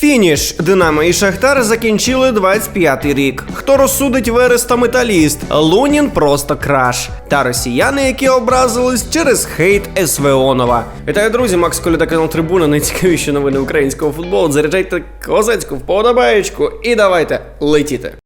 Фініш Динамо і Шахтар закінчили 25-й рік. Хто розсудить Верес та металіст? Лунін просто краш. Та росіяни, які образились через хейт СВОнова. Вітаю, друзі! Макс Коляда, канал Трибуна. Найцікавіші новини українського футболу. Заряджайте козацьку вподобаєчку і давайте летіти.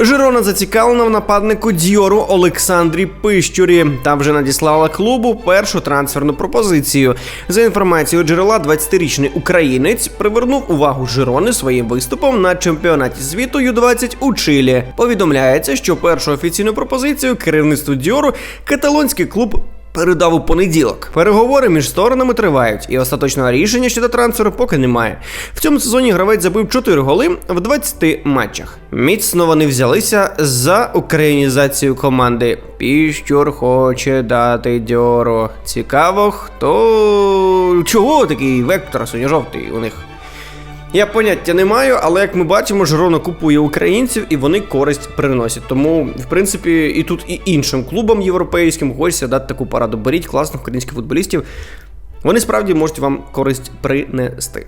Жирона зацікавлена в нападнику Діору Олександрі Пищурі та вже надіслала клубу першу трансферну пропозицію. За інформацією джерела, 20-річний українець привернув увагу Жирони своїм виступом на чемпіонаті світу Ю-20 у Чилі. Повідомляється, що першу офіційну пропозицію керівництву Діору каталонський клуб передав у понеділок. Переговори між сторонами тривають, і остаточного рішення щодо трансферу поки немає. В цьому сезоні гравець забив 4 голи в 20 матчах. Міцно вони взялися за українізацію команди. Піщур хоче дати дьору. Цікаво, хто чого такий вектор синьо-жовтий у них. Я поняття не маю, але як ми бачимо, Жирона купує українців і вони користь приносять. Тому, в принципі, і тут і іншим клубам європейським хочеться дати таку пораду. Беріть класних українських футболістів. Вони справді можуть вам користь принести.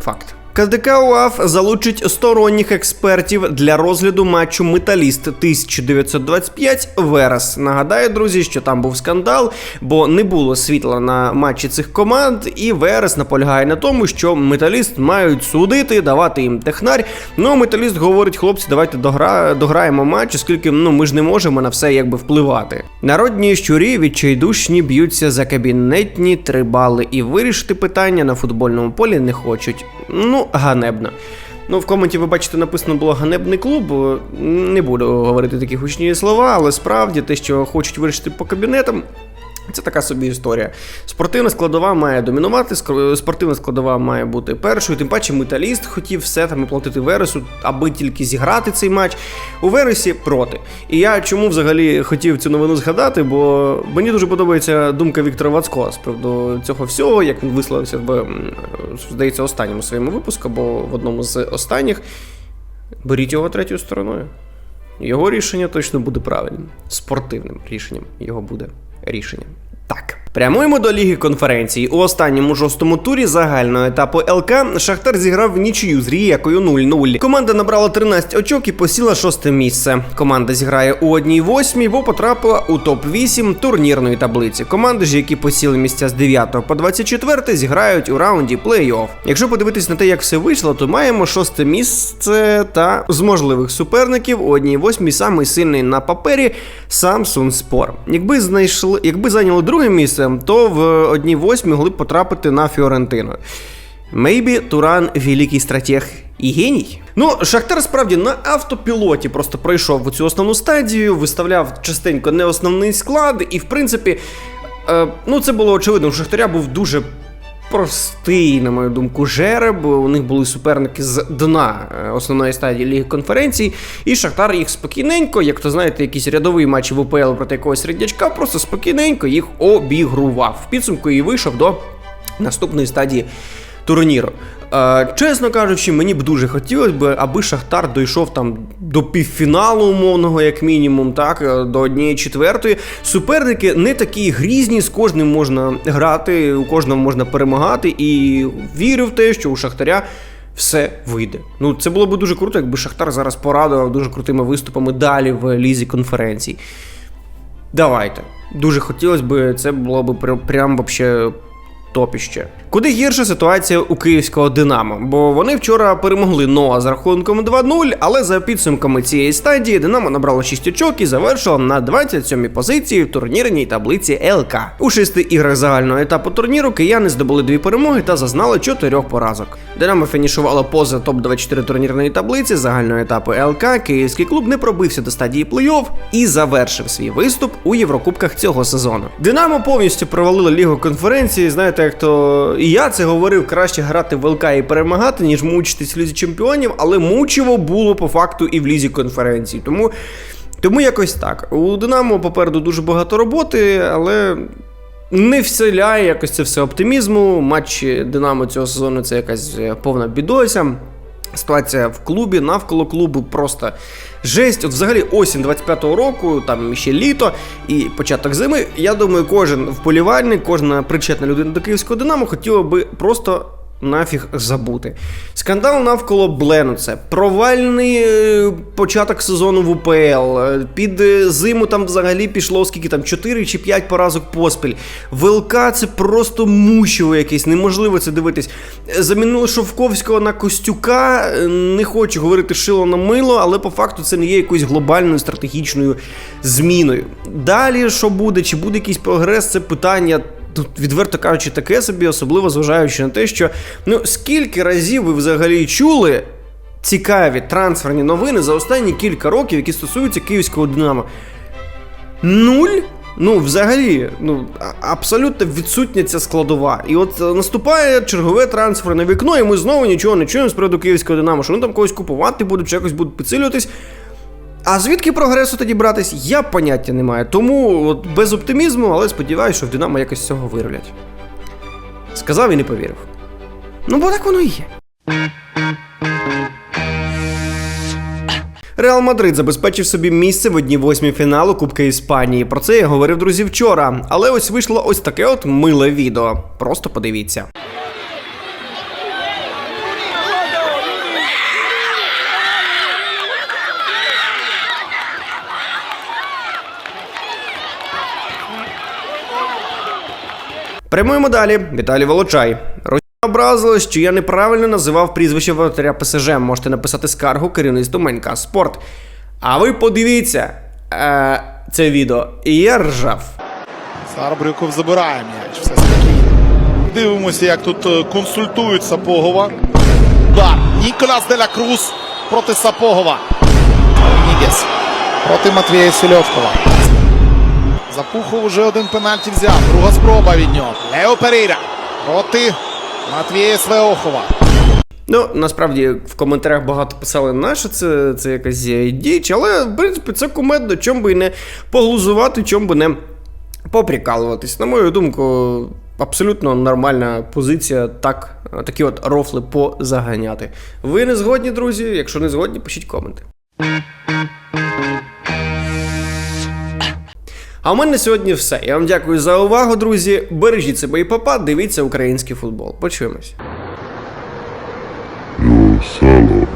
Факт. КДК УАФ залучить сторонніх експертів для розгляду матчу Металіст 1925 Верес. Нагадаю, друзі, що там був скандал, бо не було світла на матчі цих команд, і Верес наполягає на тому, що металіст мають судити, давати їм технарь. Ну, металіст говорить, хлопці, давайте догра... дограємо матч, оскільки ну ми ж не можемо на все якби впливати. Народні щурі відчайдушні б'ються за кабінетні три бали і вирішити питання на футбольному полі не хочуть. Ну, ганебно. Ну, в коменті ви бачите, написано було ганебний клуб. Не буду говорити такі гучні слова, але справді те, що хочуть вирішити по кабінетам. Це така собі історія. Спортивна складова має домінувати, спортивна складова має бути першою. Тим паче металіст хотів все там оплатити Вересу, аби тільки зіграти цей матч. У Вересі проти. І я чому взагалі хотів цю новину згадати, бо мені дуже подобається думка Віктора Вацко з приводу цього всього, як він висловився в здається останньому своєму випуску, або в одному з останніх. Беріть його третьою стороною. Його рішення точно буде правильним. Спортивним рішенням його буде рішенням. Так. Прямуємо до Ліги конференцій. У останньому жорстому турі загального етапу ЛК Шахтар зіграв в нічию з Ріякою 0-0. Команда набрала 13 очок і посіла шосте місце. Команда зіграє у 1-8, бо потрапила у топ-8 турнірної таблиці. Команди ж, які посіли місця з 9 по 24, зіграють у раунді плей-офф. Якщо подивитись на те, як все вийшло, то маємо шосте місце та з можливих суперників у 1-8 самий сильний на папері Samsung Sport. Якби знайшли, якби зайняли друге місце, то в 1-8 могли б потрапити на Фіорентину. Мейбі Туран великий стратег і геній. Ну, Шахтар справді на автопілоті просто пройшов цю основну стадію, виставляв частенько не основний склад, і в принципі, е, ну це було очевидно, у Шахтаря був дуже простий, на мою думку, жереб. У них були суперники з дна е, основної стадії Ліги конференцій, і Шахтар їх спокійненько, як то знаєте, якісь рядові матчі в УПЛ проти якогось середнячка, просто спокійненько їх обігрував. В підсумку і вийшов до наступної стадії турніру. Чесно кажучи, мені б дуже хотілося б, аби Шахтар дійшов там до півфіналу умовного, як мінімум, так, е, до однієї четвертої. Суперники не такі грізні, з кожним можна грати, у кожного можна перемагати, і вірю в те, що у Шахтаря. Все вийде. Ну це було б дуже круто, якби Шахтар зараз порадував дуже крутими виступами далі в лізі конференцій. Давайте. Дуже хотілося б, це було б прям вообще топіще. Куди гірша ситуація у київського Динамо, бо вони вчора перемогли Ноа з рахунком 2-0, але за підсумками цієї стадії Динамо набрало 6 очок і завершило на 27-й позиції в турнірній таблиці ЛК. У шести іграх загального етапу турніру кияни здобули дві перемоги та зазнали чотирьох поразок. Динамо фінішувало поза топ-24 турнірної таблиці загального етапу ЛК. Київський клуб не пробився до стадії плей-офф і завершив свій виступ у Єврокубках цього сезону. Динамо повністю провалило лігу конференції. Знаєте, як то і я це говорив, краще грати в ЛК і перемагати, ніж мучитись в лізі чемпіонів, але мучиво було по факту і в лізі конференції. Тому. Тому якось так. У Динамо попереду дуже багато роботи, але не вселяє якось це все оптимізму. Матч Динамо цього сезону це якась е, повна бідося. Ситуація в клубі, навколо клубу просто жесть. От взагалі осінь 25-го року, там ще літо і початок зими. Я думаю, кожен вболівальник, кожна причетна людина до київського Динамо хотіла би просто нафіг забути. Скандал навколо Блену це провальний е, початок сезону в УПЛ. Е, Під е, зиму там взагалі пішло скільки там 4 чи 5 поразок поспіль. ВЛК це просто мучило якесь, неможливо це дивитись. Замінили Шовковського на Костюка. Не хочу говорити шило на мило, але по факту це не є якоюсь глобальною стратегічною зміною. Далі що буде, чи буде якийсь прогрес, це питання. Тут, відверто кажучи, таке собі, особливо зважаючи на те, що ну скільки разів ви взагалі чули цікаві трансферні новини за останні кілька років, які стосуються київського Динамо? Нуль? Ну, взагалі, ну абсолютно відсутня ця складова. І от е, наступає чергове трансферне вікно, і ми знову нічого не чуємо з приводу київського Динамо, що вони там когось купувати будуть, чи якось будуть підсилюватись. А звідки прогресу тоді братись, я поняття не маю. Тому от без оптимізму, але сподіваюся, що в Динамо якось цього вирулять. Сказав і не повірив. Ну, бо так воно і є. Реал Мадрид забезпечив собі місце в одній восьмій фіналу Кубка Іспанії. Про це я говорив друзі вчора. Але ось вийшло ось таке от миле відео. Просто подивіться. Прямуємо далі. Віталій Волочай. Росія образилась, що я неправильно називав прізвище воротаря ПСЖ. Можете написати скаргу керівництву Манька Спорт. А ви подивіться е, це відео. І я ржав. Сарбрюков забирає м'яч. Все спокійно. Дивимося, як тут е, консультують Сапогова. Удар. Ніколас Деля Круз проти Сапогова. Нігес проти Матвія Сельовкова. Запухов уже один пенальті взяв. Друга спроба від нього. Лео Перейра проти Матвія Свеохова. Ну, насправді в коментарях багато писали, на що це, це якась діч, але в принципі це кумедно, чом би і не поглузувати, чом би не поприкалуватись. На мою думку, абсолютно нормальна позиція так, такі от рофли позаганяти. Ви не згодні, друзі? Якщо не згодні, пишіть коменти. А у мене сьогодні все. Я вам дякую за увагу, друзі. Бережіть себе і папа, дивіться український футбол. Почуємось. Yo, Salah.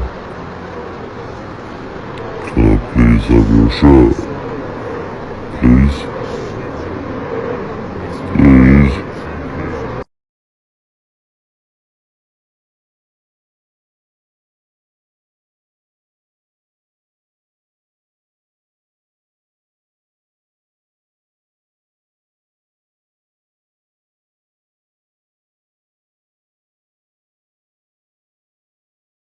Can I